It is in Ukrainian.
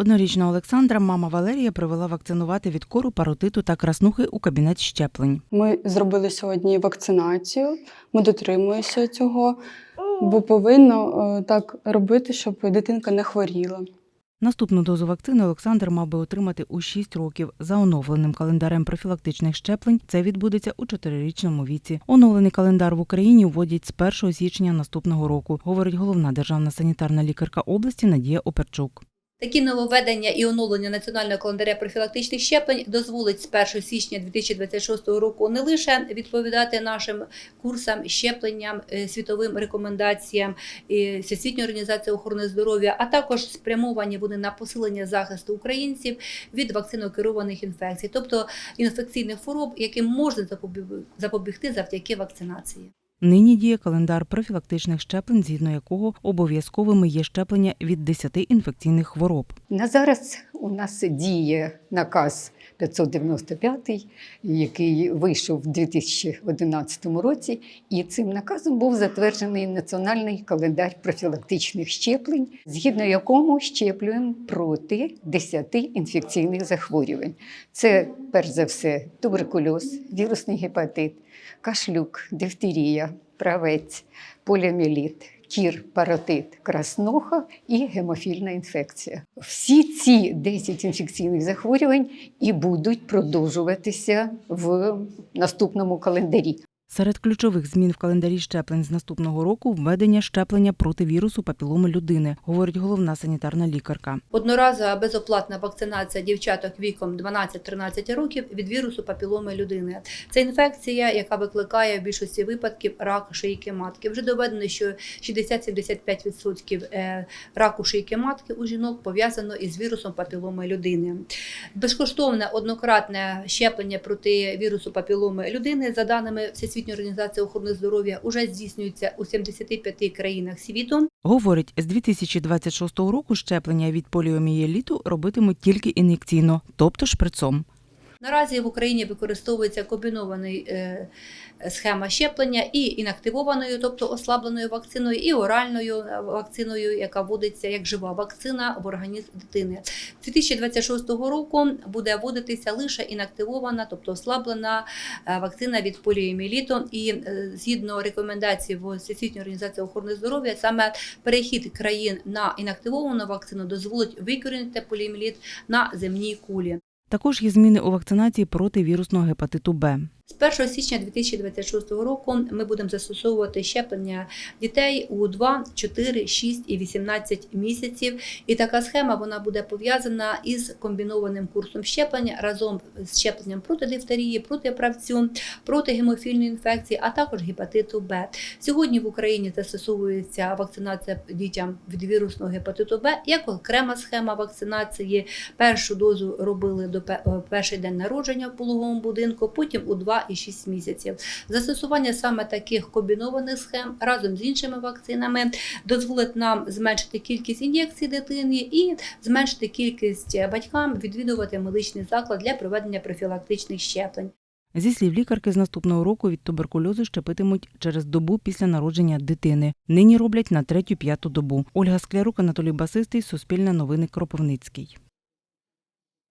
Однорічного Олександра мама Валерія привела вакцинувати від кору, паротиту та краснухи у кабінет щеплень. Ми зробили сьогодні вакцинацію. Ми дотримуємося цього, бо повинно е, так робити, щоб дитинка не хворіла. Наступну дозу вакцини Олександр мав би отримати у 6 років. За оновленим календарем профілактичних щеплень це відбудеться у 4-річному віці. Оновлений календар в Україні вводять з 1 січня наступного року, говорить головна державна санітарна лікарка області Надія Оперчук. Такі нововведення і оновлення національного календаря профілактичних щеплень дозволить з 1 січня 2026 року не лише відповідати нашим курсам, щепленням, е, світовим рекомендаціям і Всесвітньої організації охорони здоров'я, а також спрямовані вони на посилення захисту українців від вакцинокерованих інфекцій, тобто інфекційних хвороб, яким можна запобіг- запобігти завдяки вакцинації. Нині діє календар профілактичних щеплень, згідно якого обов'язковими є щеплення від 10 інфекційних хвороб. На зараз у нас діє наказ 595, який вийшов в 2011 році, і цим наказом був затверджений національний календар профілактичних щеплень, згідно якому щеплюємо проти 10 інфекційних захворювань. Це перш за все туберкульоз, вірусний гепатит, кашлюк, дифтерія, правець, поліоміеліт, кір, паротит, красноха і гемофільна інфекція. Всі ці 10 інфекційних захворювань і будуть продовжуватися в наступному календарі. Серед ключових змін в календарі щеплень з наступного року введення щеплення проти вірусу папіломи людини, говорить головна санітарна лікарка. Одноразова безоплатна вакцинація дівчаток віком 12-13 років від вірусу папіломи людини. Це інфекція, яка викликає в більшості випадків рак шийки матки. Вже доведено, що 60-75% е, раку шийки матки у жінок пов'язано із вірусом папіломи людини. Безкоштовне однократне щеплення проти вірусу папіломи людини, за даними Всесвітньої організації охорони здоров'я, уже здійснюється у 75 країнах світу. Говорить, з 2026 року щеплення від поліомієліту робитимуть тільки ін'єкційно, тобто шприцом. Наразі в Україні використовується комбінований е, схема щеплення і інактивованою, тобто ослабленою вакциною, і оральною е, вакциною, яка вводиться як жива вакцина в організм дитини. З 2026 року буде вводитися лише інактивована, тобто ослаблена е, вакцина від поліоміеліту. І згідно рекомендацій Всесвітньої організації охорони здоров'я, саме перехід країн на інактивовану вакцину дозволить викорінити поліоміеліт на земній кулі. Також є зміни у вакцинації проти вірусного гепатиту Б. З 1 січня 2026 року ми будемо застосовувати щеплення дітей у 2, 4, 6 і 18 місяців. І така схема вона буде пов'язана із комбінованим курсом щеплення разом з щепленням проти дифтерії, проти правцю, проти гемофільної інфекції, а також гепатиту Б. Сьогодні в Україні застосовується вакцинація дітям від вірусного гепатиту Б як окрема схема вакцинації. Першу дозу робили до пе- перший день народження в пологовому будинку, потім у 2 і 6 місяців. Застосування саме таких комбінованих схем разом з іншими вакцинами дозволить нам зменшити кількість ін'єкцій дитині і зменшити кількість батькам відвідувати медичний заклад для проведення профілактичних щеплень. Зі слів лікарки, з наступного року від туберкульозу щепитимуть через добу після народження дитини. Нині роблять на третю-п'яту добу. Ольга Склярук, Анатолій Басистий, Суспільне новини Кропивницький.